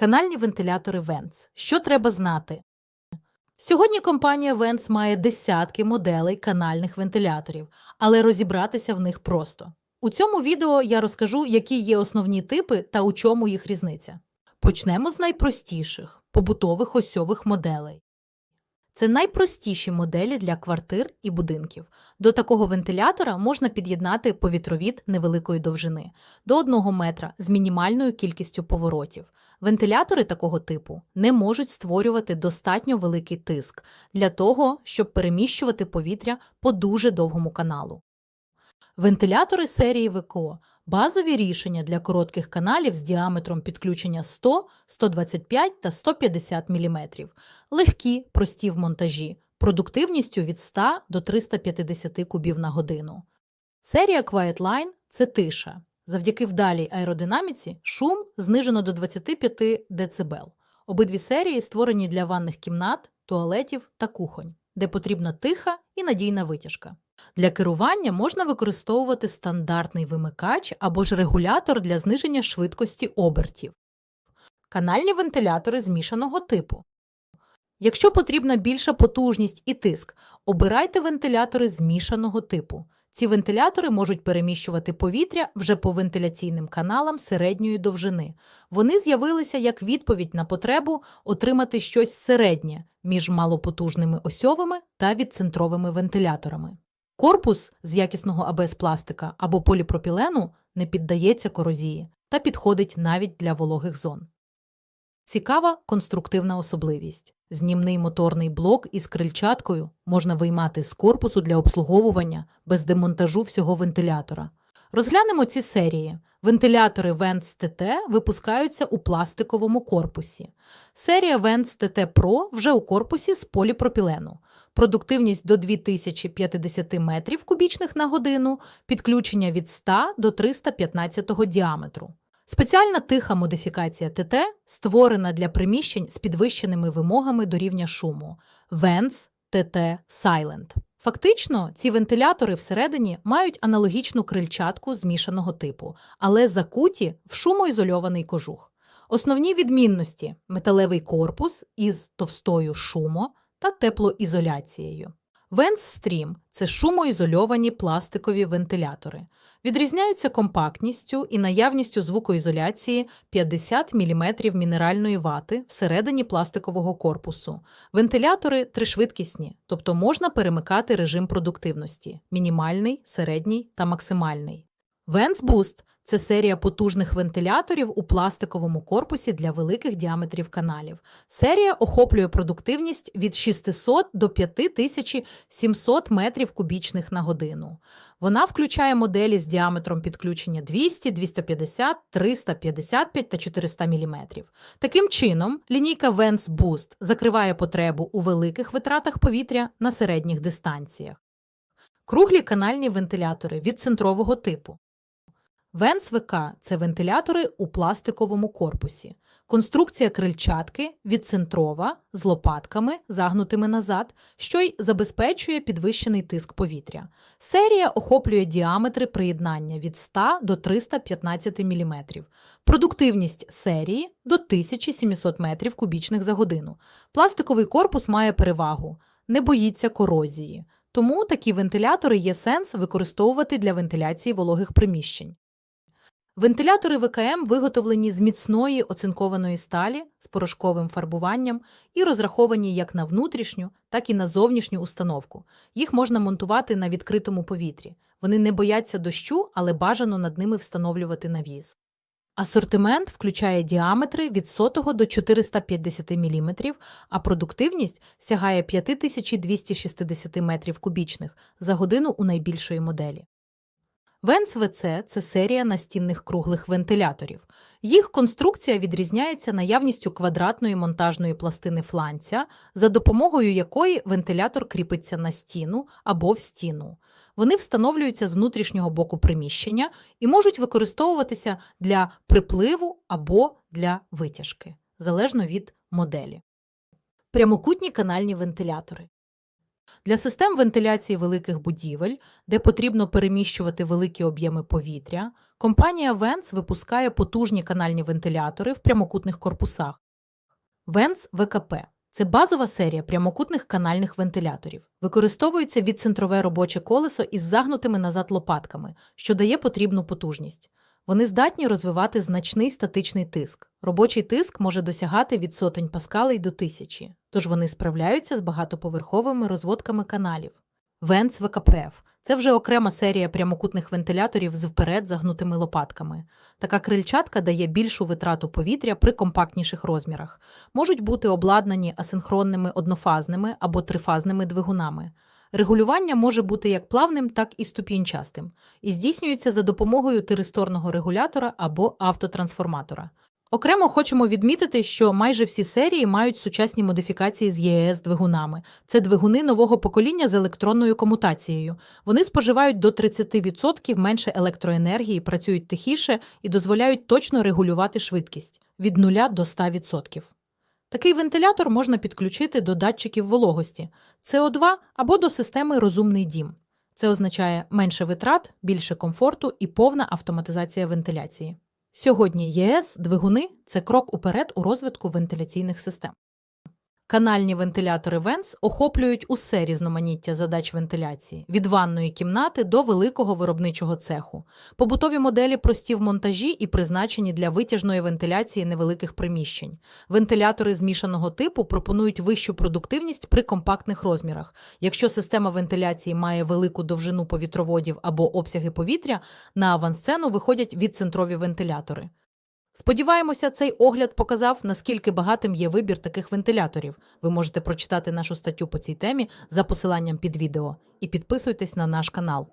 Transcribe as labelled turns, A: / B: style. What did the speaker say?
A: Канальні вентилятори Vents. Що треба знати? Сьогодні компанія Vents має десятки моделей канальних вентиляторів, але розібратися в них просто. У цьому відео я розкажу, які є основні типи та у чому їх різниця. Почнемо з найпростіших побутових осьових моделей. Це найпростіші моделі для квартир і будинків. До такого вентилятора можна під'єднати повітровід невеликої довжини до 1 метра з мінімальною кількістю поворотів. Вентилятори такого типу не можуть створювати достатньо великий тиск для того, щоб переміщувати повітря по дуже довгому каналу. Вентилятори серії ВКО базові рішення для коротких каналів з діаметром підключення 100, 125 та 150 мм, легкі, прості в монтажі, продуктивністю від 100 до 350 кубів на годину. Серія Quiet Line – це тиша. Завдяки вдалій аеродинаміці шум знижено до 25 дБ. Обидві серії створені для ванних кімнат, туалетів та кухонь, де потрібна тиха і надійна витяжка. Для керування можна використовувати стандартний вимикач або ж регулятор для зниження швидкості обертів. Канальні вентилятори змішаного типу. Якщо потрібна більша потужність і тиск, обирайте вентилятори змішаного типу. Ці вентилятори можуть переміщувати повітря вже по вентиляційним каналам середньої довжини. Вони з'явилися як відповідь на потребу отримати щось середнє між малопотужними осьовими та відцентровими вентиляторами. Корпус з якісного АБС пластика або поліпропілену не піддається корозії та підходить навіть для вологих зон. Цікава конструктивна особливість. Знімний моторний блок із крильчаткою можна виймати з корпусу для обслуговування без демонтажу всього вентилятора. Розглянемо ці серії. Вентилятори Vents TT випускаються у пластиковому корпусі. Серія Vents TT Pro вже у корпусі з поліпропілену. Продуктивність до 2050 метрів кубічних на годину, підключення від 100 до 315 діаметру. Спеціальна тиха модифікація ТТ створена для приміщень з підвищеними вимогами до рівня шуму Vents TT Silent. Фактично, ці вентилятори всередині мають аналогічну крильчатку змішаного типу, але закуті в шумоізольований кожух. Основні відмінності металевий корпус із товстою шумо та теплоізоляцією. Vents Stream – це шумоізольовані пластикові вентилятори. Відрізняються компактністю і наявністю звукоізоляції 50 мм мінеральної вати всередині пластикового корпусу. Вентилятори тришвидкісні, тобто можна перемикати режим продуктивності мінімальний, середній та максимальний. Vents Boost – це серія потужних вентиляторів у пластиковому корпусі для великих діаметрів каналів. Серія охоплює продуктивність від 600 до 5700 метрів кубічних на годину. Вона включає моделі з діаметром підключення 200, 250, 355 та 400 мм. Таким чином, лінійка Vents Boost закриває потребу у великих витратах повітря на середніх дистанціях. Круглі канальні вентилятори від центрового типу. Венс ВК – це вентилятори у пластиковому корпусі. Конструкція крильчатки відцентрова з лопатками, загнутими назад, що й забезпечує підвищений тиск повітря. Серія охоплює діаметри приєднання від 100 до 315 мм. Продуктивність серії до 1700 метрів кубічних за годину. Пластиковий корпус має перевагу, не боїться корозії. Тому такі вентилятори є сенс використовувати для вентиляції вологих приміщень. Вентилятори ВКМ виготовлені з міцної оцинкованої сталі з порошковим фарбуванням і розраховані як на внутрішню, так і на зовнішню установку. Їх можна монтувати на відкритому повітрі. Вони не бояться дощу, але бажано над ними встановлювати навіс. Асортимент включає діаметри від 100 до 450 мм, а продуктивність сягає 5260 метрів кубічних за годину у найбільшої моделі. Венс ВЦ – це серія настінних круглих вентиляторів. Їх конструкція відрізняється наявністю квадратної монтажної пластини фланця, за допомогою якої вентилятор кріпиться на стіну або в стіну. Вони встановлюються з внутрішнього боку приміщення і можуть використовуватися для припливу або для витяжки, залежно від моделі. Прямокутні канальні вентилятори. Для систем вентиляції великих будівель, де потрібно переміщувати великі об'єми повітря, Компанія Vents випускає потужні канальні вентилятори в прямокутних корпусах. Vents ВКП це базова серія прямокутних канальних вентиляторів. Використовується відцентрове робоче колесо із загнутими назад лопатками, що дає потрібну потужність. Вони здатні розвивати значний статичний тиск. Робочий тиск може досягати від сотень паскалей до тисячі, тож вони справляються з багатоповерховими розводками каналів. Венц ВКПФ це вже окрема серія прямокутних вентиляторів з вперед загнутими лопатками. Така крильчатка дає більшу витрату повітря при компактніших розмірах. Можуть бути обладнані асинхронними однофазними або трифазними двигунами. Регулювання може бути як плавним, так і ступінчастим, і здійснюється за допомогою тиристорного регулятора або автотрансформатора. Окремо хочемо відмітити, що майже всі серії мають сучасні модифікації з ЄС двигунами. Це двигуни нового покоління з електронною комутацією. Вони споживають до 30% менше електроенергії, працюють тихіше і дозволяють точно регулювати швидкість від 0 до 100%. Такий вентилятор можна підключити до датчиків вологості СО2 або до системи Розумний дім. Це означає менше витрат, більше комфорту і повна автоматизація вентиляції. Сьогодні ЄС двигуни це крок уперед у розвитку вентиляційних систем. Канальні вентилятори Венс охоплюють усе різноманіття задач вентиляції від ванної кімнати до великого виробничого цеху. Побутові моделі прості в монтажі і призначені для витяжної вентиляції невеликих приміщень. Вентилятори змішаного типу пропонують вищу продуктивність при компактних розмірах. Якщо система вентиляції має велику довжину повітроводів або обсяги повітря, на авансцену виходять відцентрові вентилятори. Сподіваємося, цей огляд показав, наскільки багатим є вибір таких вентиляторів. Ви можете прочитати нашу статтю по цій темі за посиланням під відео і підписуйтесь на наш канал.